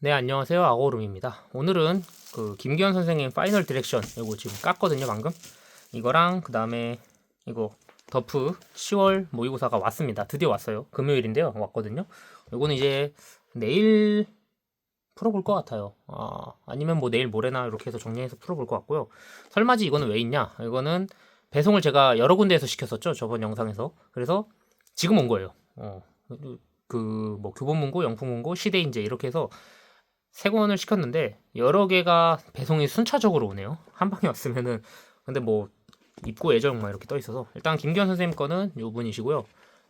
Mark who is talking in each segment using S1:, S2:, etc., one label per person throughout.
S1: 네, 안녕하세요. 아고름입니다. 오늘은 그 김기현 선생님 파이널 디렉션 이거 지금 깠거든요, 방금. 이거랑 그 다음에 이거 더프 10월 모의고사가 왔습니다. 드디어 왔어요. 금요일인데요. 왔거든요. 이거는 이제 내일 풀어볼 것 같아요. 아, 아니면 뭐 내일 모레나 이렇게 해서 정리해서 풀어볼 것 같고요. 설마지 이거는 왜 있냐? 이거는 배송을 제가 여러 군데에서 시켰었죠. 저번 영상에서. 그래서 지금 온 거예요. 어, 그뭐 교보문고, 영풍문고, 시대인재 이렇게 해서 세 권을 시켰는데 여러 개가 배송이 순차적으로 오네요. 한 방에 왔으면은 근데 뭐 입고 예정 막 이렇게 떠 있어서 일단 김기현 선생님 거는 요 분이시고요.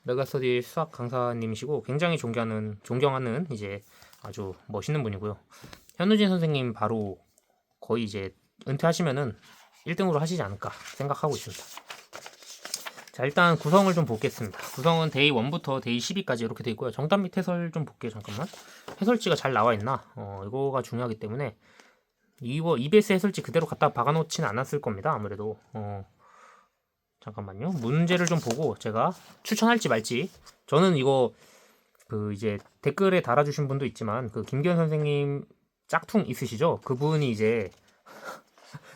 S1: 메가스터디 수학 강사님이시고 굉장히 존경하는 존경하는 이제 아주 멋있는 분이고요. 현우진 선생님 바로 거의 이제 은퇴하시면은 1등으로 하시지 않을까 생각하고 있습니다. 자 일단 구성을 좀 보겠습니다. 구성은 데이 1부터 데이 10위까지 이렇게 돼 있고요. 정답 및 해설 좀 볼게요. 잠깐만. 해설지가 잘 나와 있나? 어, 이거가 중요하기 때문에 이거 EBS 해설지 그대로 갖다 박아놓지는 않았을 겁니다. 아무래도 어, 잠깐만요. 문제를 좀 보고 제가 추천할지 말지. 저는 이거 그 이제 댓글에 달아주신 분도 있지만 그 김기현 선생님 짝퉁 있으시죠? 그분이 이제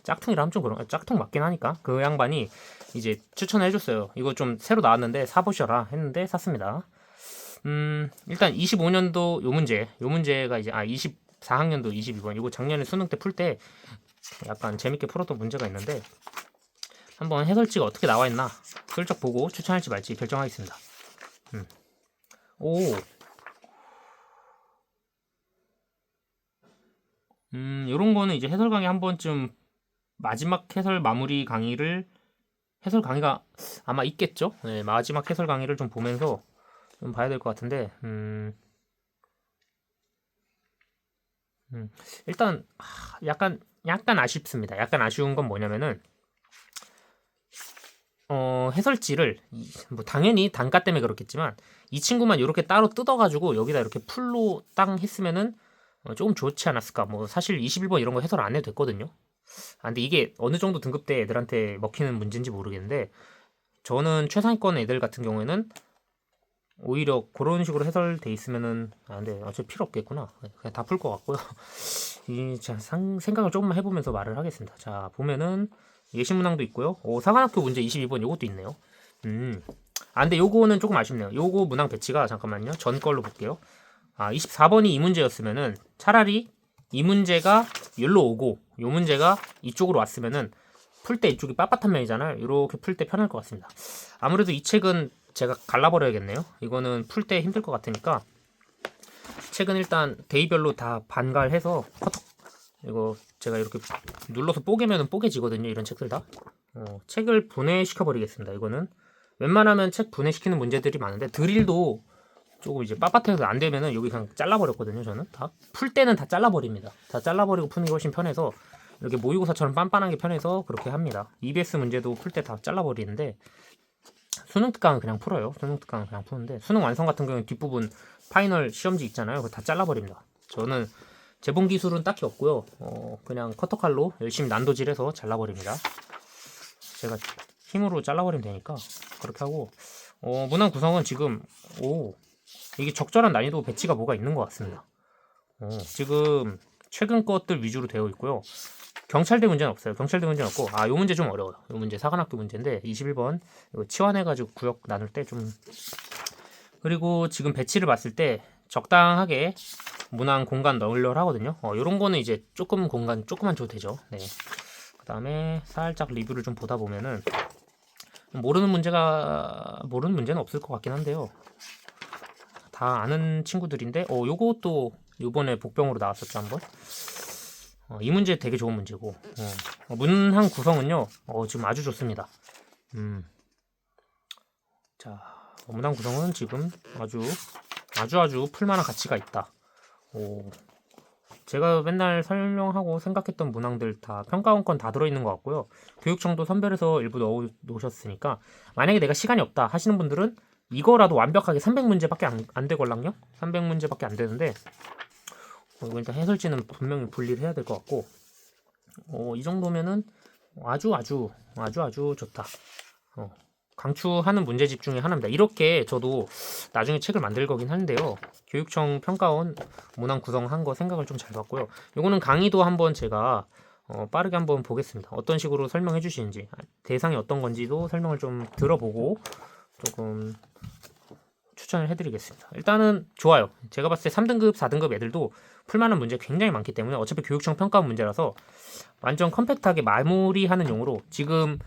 S1: 짝퉁이라 하면 좀 그런 짝퉁 맞긴 하니까 그 양반이 이제 추천을 해줬어요. 이거 좀 새로 나왔는데 사보셔라 했는데 샀습니다. 음, 일단 25년도 요 문제, 요 문제가 이제 아 24학년도 22번 이거 작년에 수능 때 풀 때 약간 재밌게 풀었던 문제가 있는데 한번 해설지가 어떻게 나와 있나 슬쩍 보고 추천할지 말지 결정하겠습니다. 음. 오. 음, 요런 거는 이제 해설 강의 한 번쯤 마지막 해설 마무리 강의를 해설 강의가 아마 있겠죠? 네, 마지막 해설 강의를 좀 보면서 좀 봐야 될 것 같은데, 음, 음, 일단 하, 약간 약간 아쉽습니다. 약간 아쉬운 건 뭐냐면은 어, 해설지를 이- 뭐 당연히 단가 때문에 그렇겠지만 이 친구만 이렇게 따로 뜯어가지고 여기다 이렇게 풀로 땅 했으면은 어, 조금 좋지 않았을까. 뭐 사실 21번 이런 거 해설 안 해도 됐거든요. 아, 근데 이게 어느 정도 등급 대 애들한테 먹히는 문제인지 모르겠는데 저는 최상위권 애들 같은 경우에는 오히려 그런 식으로 해설돼 있으면은 아 근데 어차피 필요 없겠구나. 그냥 다 풀 것 같고요. 이 자, 상, 생각을 조금만 해보면서 말을 하겠습니다. 자 보면은 예시문항도 있고요. 오 사관학교 문제 22번 요것도 있네요. 음. 아 근데 요거는 조금 아쉽네요. 요거 문항 배치가 잠깐만요. 전 걸로 볼게요. 아 24번이 이 문제였으면은 차라리 이 문제가 여기로 오고 요 문제가 이쪽으로 왔으면은 풀 때 이쪽이 빳빳한 면이잖아요. 이렇게 풀 때 편할 것 같습니다. 아무래도 이 책은 제가 갈라버려야겠네요. 이거는 풀 때 힘들 것 같으니까 책은 일단 데이별로 다 반갈해서 커터 이거 제가 이렇게 눌러서 뽀개면은 뽀개지거든요. 이런 책들 다. 어, 책을 분해시켜 버리겠습니다. 이거는 웬만하면 책 분해시키는 문제들이 많은데 드릴도 조금 이제 빳빳해서 안 되면은 여기 그냥 잘라버렸거든요. 저는 다 풀 때는 다 잘라버립니다. 다 잘라버리고 푸는 게 훨씬 편해서 이렇게 모의고사처럼 빤빤한 게 편해서 그렇게 합니다. EBS 문제도 풀 때 다 잘라버리는데 수능 특강은 그냥 풀어요. 수능 특강은 그냥 푸는데 수능 완성 같은 경우는 뒷부분 파이널 시험지 있잖아요. 그거 다 잘라버립니다. 저는 재본 기술은 딱히 없고요. 어, 그냥 커터칼로 열심히 난도질해서 잘라버립니다. 제가 힘으로 잘라버리면 되니까 그렇게 하고 어, 문항 구성은 지금 오 이게 적절한 난이도 배치가 뭐가 있는 것 같습니다. 어, 지금 최근 것들 위주로 되어 있고요. 경찰대 문제는 없어요. 경찰대 문제는 없고 아 요 문제 좀 어려워요. 요 문제 사관학교 문제인데 21번 이거 치환해가지고 구역 나눌 때 좀 그리고 지금 배치를 봤을 때 적당하게 문항 공간 널널하거든요. 어 요런 거는 이제 조금 공간 조금만 줘도 되죠. 네. 그 다음에 살짝 리뷰를 좀 보다 보면은 모르는 문제가 모르는 문제는 없을 것 같긴 한데요. 다 아는 친구들인데 어 요것도 요번에 복병으로 나왔었죠 한번. 어, 이 문제 되게 좋은 문제고 어, 어, 문항 구성은요 어, 지금 아주 좋습니다. 음. 자 어, 문항 구성은 지금 아주 아주 아주 풀만한 가치가 있다. 오. 제가 맨날 설명하고 생각했던 문항들 다 평가원권 다 들어있는 것 같고요. 교육청도 선별해서 일부 넣어 놓으셨으니까 만약에 내가 시간이 없다 하시는 분들은 이거라도 완벽하게 300문제밖에 안, 안 되걸랑요? 300문제밖에 안 되는데 어, 이거 일단 해설지는 분명히 분리를 해야 될 것 같고 어, 이 정도면은 아주 아주 아주 아주 좋다. 어, 강추하는 문제집 중에 하나입니다. 이렇게 저도 나중에 책을 만들 거긴 한데요. 교육청 평가원 문항 구성한 거 생각을 좀 잘 봤고요. 요거는 강의도 한번 제가 어, 빠르게 한번 보겠습니다. 어떤 식으로 설명해 주시는지 대상이 어떤 건지도 설명을 좀 들어보고 조금 추천을 해드리겠습니다. 일단은 좋아요. 제가 봤을 때 3등급, 4등급 애들도 풀만한 문제 굉장히 많기 때문에 어차피 교육청 평가원 문제라서 완전 컴팩트하게 마무리하는 용으로 지금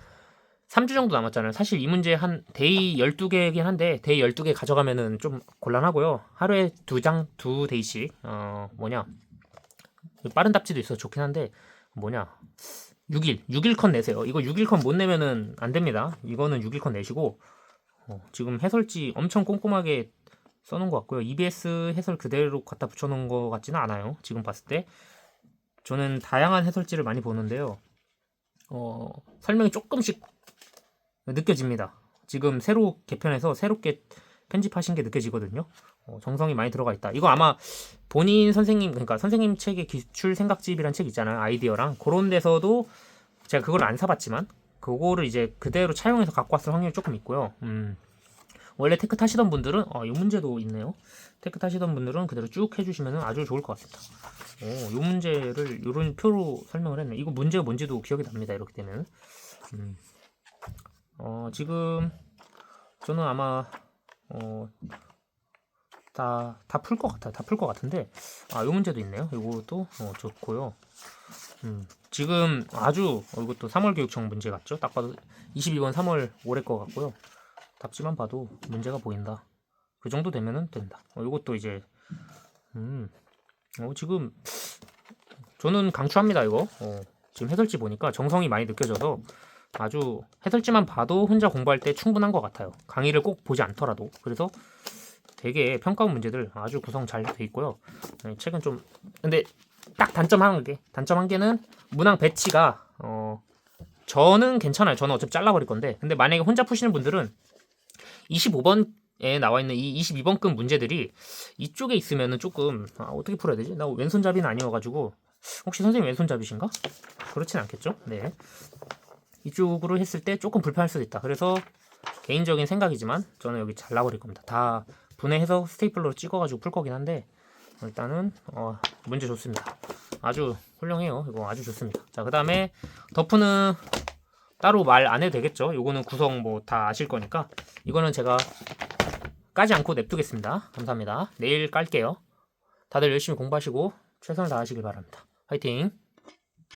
S1: 3주 정도 남았잖아요. 사실 이 문제 한 데이 12개이긴 한데 데이 12개 가져가면은 좀 곤란하고요. 하루에 두 장, 두 데이씩 어 뭐냐 빠른 답지도 있어서 좋긴 한데 뭐냐 6일, 6일 컷 내세요. 이거 6일 컷 못 내면은 안 됩니다. 이거는 6일 컷 내시고 어, 지금 해설지 엄청 꼼꼼하게 써놓은 것 같고요. EBS 해설 그대로 갖다 붙여놓은 것 같지는 않아요. 지금 봤을 때 저는 다양한 해설지를 많이 보는데요. 어, 설명이 조금씩 느껴집니다. 지금 새로 개편해서 새롭게 편집하신 게 느껴지거든요. 어, 정성이 많이 들어가 있다. 이거 아마 본인 선생님 그러니까 선생님 책의 기출 생각집이란 책 있잖아요. 아이디어랑 그런 데서도 제가 그걸 안 사봤지만 그거를 이제 그대로 차용해서 갖고 왔을 확률이 조금 있고요. 음. 원래 테크 타시던 분들은 어, 이 문제도 있네요. 테크 타시던 분들은 그대로 쭉 해주시면 아주 좋을 것 같습니다. 오, 이 문제를 이런 표로 설명을 했네. 이거 문제가 뭔지도 기억이 납니다. 이렇게 되면. 음. 어, 지금 저는 아마 어, 다 다 풀 것 같아요. 다 풀 것 같은데 아, 이 문제도 있네요. 이것도 어, 좋고요. 음, 지금 아주 어, 이것도 3월 교육청 문제 같죠? 딱 봐도 22번 3월 올해 거 같고요. 답지만 봐도 문제가 보인다. 그 정도 되면은 된다. 어, 이것도 이제 음, 어, 지금 저는 강추합니다 이거. 어, 지금 해설지 보니까 정성이 많이 느껴져서 아주 해설지만 봐도 혼자 공부할 때 충분한 것 같아요. 강의를 꼭 보지 않더라도 그래서 되게 평가원 문제들 아주 구성 잘 돼 있고요. 네, 책은 좀 근데 딱 단점 한 개, 단점 한 개는 문항 배치가 어 저는 괜찮아요. 저는 어차피 잘라버릴 건데 근데 만약에 혼자 푸시는 분들은 25번 에 나와 있는 이 22번급 문제들이 이쪽에 있으면은 조금 아, 어떻게 풀어야 되지? 나 왼손잡이는 아니어가지고 혹시 선생님 왼손잡이신가? 그렇진 않겠죠? 네. 이쪽으로 했을 때 조금 불편할 수도 있다. 그래서 개인적인 생각이지만 저는 여기 잘라버릴 겁니다. 다 분해해서 스테이플러로 찍어가지고 풀 거긴 한데 일단은 어, 문제 좋습니다. 아주 훌륭해요. 이거 아주 좋습니다. 자, 그 다음에 더프는 따로 말 안 해도 되겠죠. 요거는 구성 뭐 다 아실 거니까 이거는 제가 까지 않고 냅두겠습니다. 감사합니다. 내일 깔게요. 다들 열심히 공부하시고 최선을 다하시길 바랍니다. 화이팅!